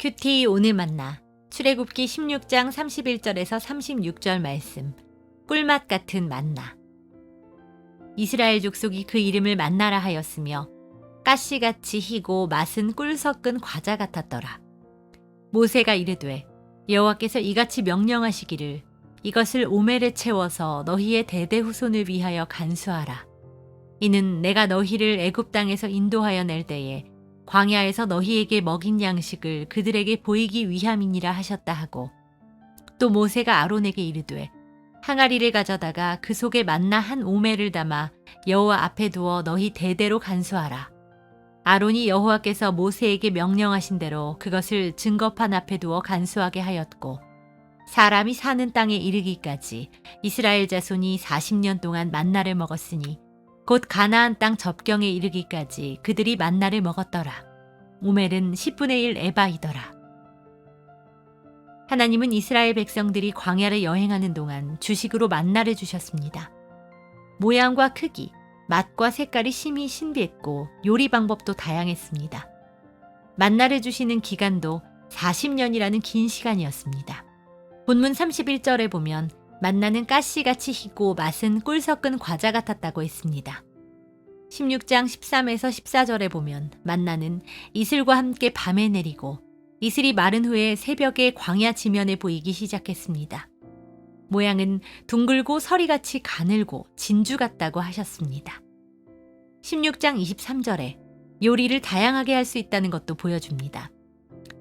큐티 오늘 만나. 출애굽기 16장 31절에서 36절 말씀. 꿀맛 같은 만나. 이스라엘 족속이 그 이름을 만나라 하였으며 가시같이 희고 맛은 꿀 섞은 과자 같았더라. 모세가 이르되 여호와께서 이같이 명령하시기를 이것을 오멜에 채워서 너희의 대대 후손을 위하여 간수하라. 이는 내가 너희를 애굽 땅에서 인도하여 낼 때에 광야에서 너희에게 먹인 양식을 그들에게 보이기 위함이니라 하셨다 하고 또 모세가 아론에게 이르되 항아리를 가져다가 그 속에 만나 한 오매를 담아 여호와 앞에 두어 너희 대대로 간수하라. 아론이 여호와께서 모세에게 명령하신 대로 그것을 증거판 앞에 두어 간수하게 하였고 사람이 사는 땅에 이르기까지 이스라엘 자손이 40년 동안 만나를 먹었으니 곧 가나안 땅 접경에 이르기까지 그들이 만나를 먹었더라. 오멜은 10분의 1 에바이더라. 하나님은 이스라엘 백성들이 광야를 여행하는 동안 주식으로 만나를 주셨습니다. 모양과 크기, 맛과 색깔이 심히 신비했고 요리 방법도 다양했습니다. 만나를 주시는 기간도 40년이라는 긴 시간이었습니다. 본문 31절에 보면 만나는 가시같이 희고 맛은 꿀 섞은 과자 같았다고 했습니다. 16장 13에서 14절에 보면 만나는 이슬과 함께 밤에 내리고 이슬이 마른 후에 새벽에 광야 지면에 보이기 시작했습니다. 모양은 둥글고 서리같이 가늘고 진주 같다고 하셨습니다. 16장 23절에 요리를 다양하게 할 수 있다는 것도 보여줍니다.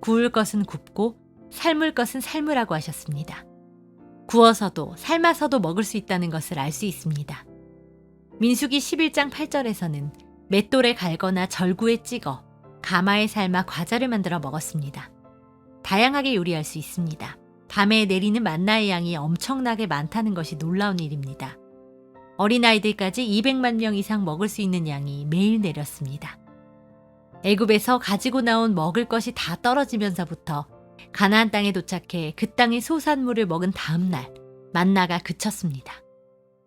구울 것은 굽고 삶을 것은 삶으라고 하셨습니다. 구워서도 삶아서도 먹을 수 있다는 것을 알 수 있습니다. 민수기 11장 8절에서는 맷돌에 갈거나 절구에 찍어 가마에 삶아 과자를 만들어 먹었습니다. 다양하게 요리할 수 있습니다. 밤에 내리는 만나의 양이 엄청나게 많다는 것이 놀라운 일입니다. 어린아이들까지 200만 명 이상 먹을 수 있는 양이 매일 내렸습니다. 애굽에서 가지고 나온 먹을 것이 다 떨어지면서부터 가나안 땅에 도착해 그 땅의 소산물을 먹은 다음 날 만나가 그쳤습니다.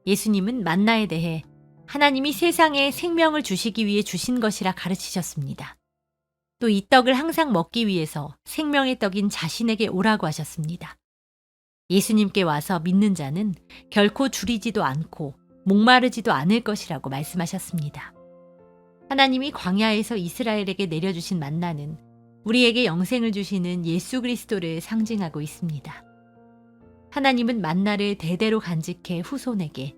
예수님은 만나에 대해 하나님이 세상에 생명을 주시기 위해 주신 것이라 가르치셨습니다. 또 이 떡을 항상 먹기 위해서 생명의 떡인 자신에게 오라고 하셨습니다. 예수님께 와서 믿는 자는 결코 줄이지도 않고 목마르지도 않을 것이라고 말씀하셨습니다. 하나님이 광야에서 이스라엘에게 내려주신 만나는 우리에게 영생을 주시는 예수 그리스도를 상징하고 있습니다. 하나님은 만나를 대대로 간직해 후손에게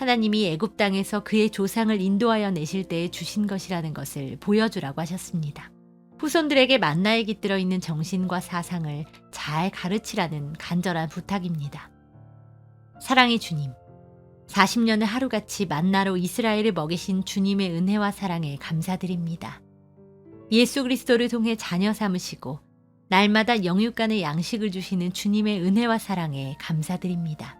하나님이 애굽 땅에서 그의 조상을 인도하여 내실 때에 주신 것이라는 것을 보여주라고 하셨습니다. 후손들에게 만나에 깃들어 있는 정신과 사상을 잘 가르치라는 간절한 부탁입니다. 사랑의 주님, 40년을 하루같이 만나로 이스라엘을 먹이신 주님의 은혜와 사랑에 감사드립니다. 예수 그리스도를 통해 자녀 삼으시고 날마다 영육간의 양식을 주시는 주님의 은혜와 사랑에 감사드립니다.